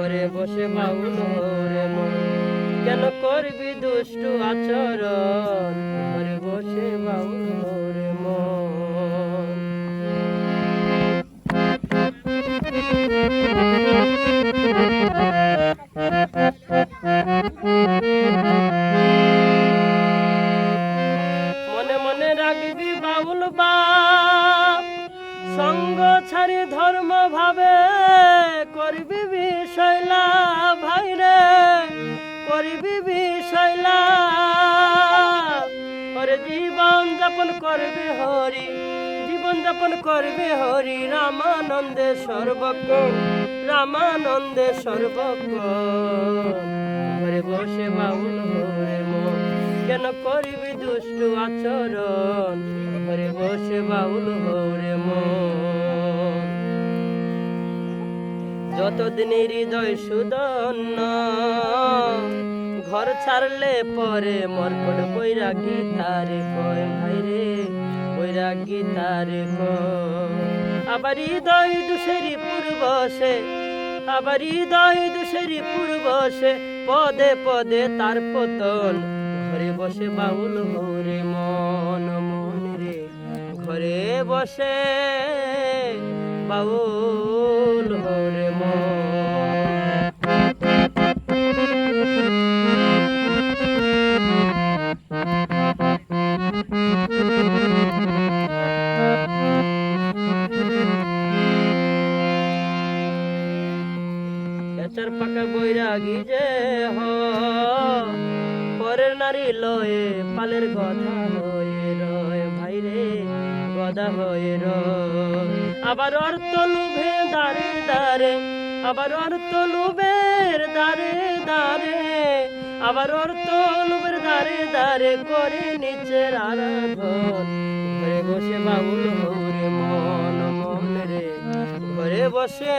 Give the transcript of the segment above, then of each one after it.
ঘরে বসে বাউল রে মন। কেন করবি দুষ্টু আচরণ? ঘরে বসে বাউল রে মন। মনে মনে রাখবি বাউল বাপ সঙ্গ ছাড়ি ধর্ম ভাবে। করবি বিষয়লা ভাইরে, করবি বিষয়লা। ওরে জীবন যাপন করবে হরি, জীবন যাপন করবে হরি, রামানন্দে সর্বক রামানন্দে সর্বক ঘরে বসে বাউল হরে মন, কেন করবি দুষ্টু আচরণ? ঘরে বসে বাউল হরে যতদিন হৃদয় সুদন্ন? ঘর ছাড়লে পরে মরকট বৈরাগী তারে কয় ভাইরে বৈরাগী তারে আবার হৃদয় দুষেরি পূর্বসে আবার হৃদয় দুষেরি পূর্বসে পদে পদে তার পতন। ঘরে বসে বাউল হরে মন মন রে। ঘরে বসে বাউল এচার পাকা বৈরাগী যে হ। পরের নারী লয়ে পালের গধা হয়ে রয় ভাই রে গদা হয়ে রয়। আবার অর্থ লুভে দারে দারে, আবার অর্থ লুবের দারে দারে, আবার অর্থ লুবের দারে দারে করে নিচের ঘরে বসে বাউল হরে মন মন রে, ঘরে বসে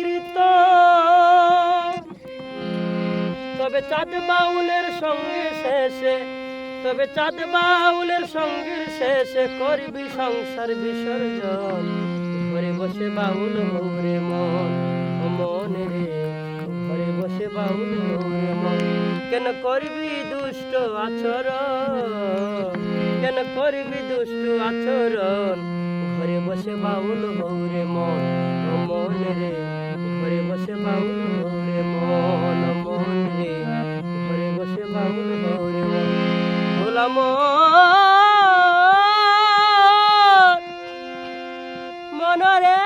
চাঁদ বাউলের সঙ্গে শেষে, তবে চাঁদ বাউলের সঙ্গে শেষে করবি সংসার বিসর্জন। ঘরে বসে বাউল হরে মন মন রে ঘরে বসে বাউল হরে মন। কেন করবি দুষ্ট আচরণ? কেন করবি দুষ্ট আচরণ? ঘরে বসে বাউল হরে মন মন রে ঘরে বসে বাউল হরে মন। গেলাম মনরে